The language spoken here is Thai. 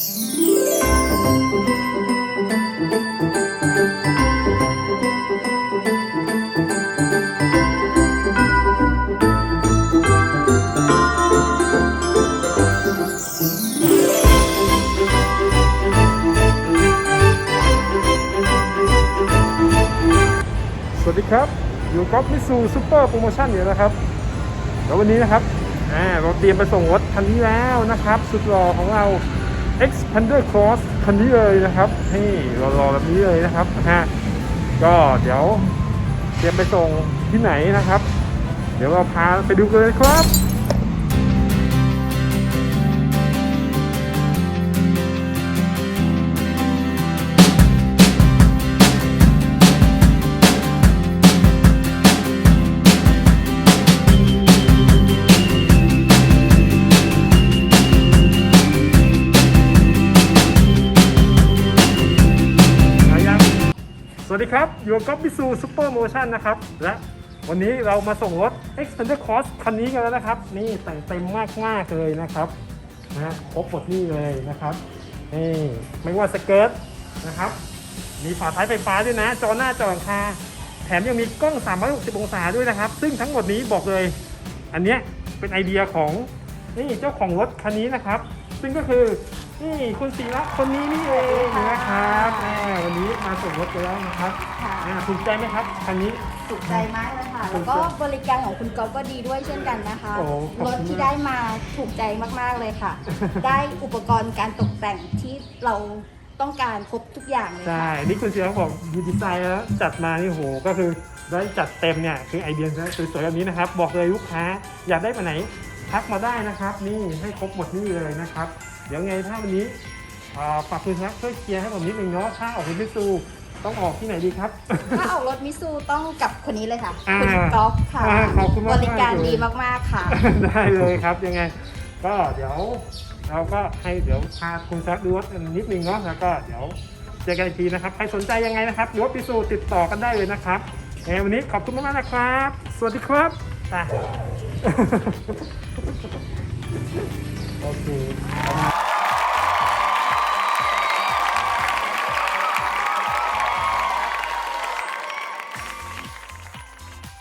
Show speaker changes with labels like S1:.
S1: สวัสดีครับ อยู่กับมิซูซูเปอร์โปรโมชั่นอยู่นะครับ แล้ววันนี้นะครับเราเตรียมไปส่งรถคันนี้แล้วนะครับ สุดหล่อของเรา Xpander Cross คันนี้เลยนะครับนี่รอๆแบบนี้เลยนะครับนะฮะก็เดี๋ยวเตรียมไปส่งที่ไหนนะครับ เดี๋ยวเราพาไปดูกันเลยครับ วัสดีครับอยู่กับมิซูซูเปอร์โมชั่นนะครับ และวันนี้เรามาส่งรถ Xpander Cross คันนี้กันแล้วนะครับ นี่แต่งเต็มมากๆเลยนะครับนะฮะครบหมดนี่เลยนะครับนี่ไม่ว่าสเกิร์ตนะครับ มีฝาท้ายไฟฟ้าด้วยนะ จอหน้าจอหลังคา แถมยังมีกล้อง 360 องศาด้วยนะครับ ซึ่งทั้งหมดนี้บอกเลย อันเนี้ยเป็นไอเดียของนี่เจ้าของรถคันนี้นะครับ ซึ่งก็คือ นี่คุณศิระคนนี้นี่เองนะครับแหมวันนี้มาส่งรถไปแล้วนะครับ
S2: ค่ะ
S1: อ่าถูกใจไหมครับคันนี้
S2: ถูกใจมากเลยค่ะ
S1: ถู
S2: แล้ว
S1: กใจ
S2: ก็บริการของคุณก๊อฟก็ดีด้วยเช่นกันนะคะ
S1: โอ้ขอบ
S2: ร
S1: คุณ
S2: ถที่ได้มาถูกใจมากๆเลยค่ะ ได้อุปกรณ์การตกแต่งที่เราต้องการครบทุกอย่างเลย
S1: ใช่
S2: ค่ะ
S1: นี่คุณศิระบอกดีดีไซน์แล้วจัดมานี่โหก็คือได้จัดเต็มเนี่ยคือไอเดียสวยๆแบบนี้นะครับ บอกเลยลูกค้าอยากได้มาไหน ทักมาได้นะครับ นี่ให้ครบหมดนี่เลยนะครับ เดี๋ยวไงถ้าวันนี้อ่าฝากคุณศิระช่วยเคลียร์ให้ผมนิดนึงเนาะถ้าออกเป็นมิซูต้องออกที่ไหนดีครับ
S2: ถ้าออกรถมิซูต้องกับคนนี้เลยค่ะ
S1: อ่า
S2: คุณก๊อฟค่ะ
S1: อ่าขอบคุณมากๆ
S2: บริการ
S1: เลย
S2: ดีมากๆค่ะ
S1: ได้เลยครับยังไง ก็เดี๋ยวเราก็ให้เดี๋ยวพาคุณซักดูรถกันนิดนึงเนาะแล้วก็เดี๋ยวเจอกันอีกทีนะครับใครสนใจยังไงนะครับรถพิสูจน์ติดต่อกันได้เลยนะครับยังไงวันนี้ขอบคุณมากๆนะครับ สวัสดีครับ ไป โอเคประมาณ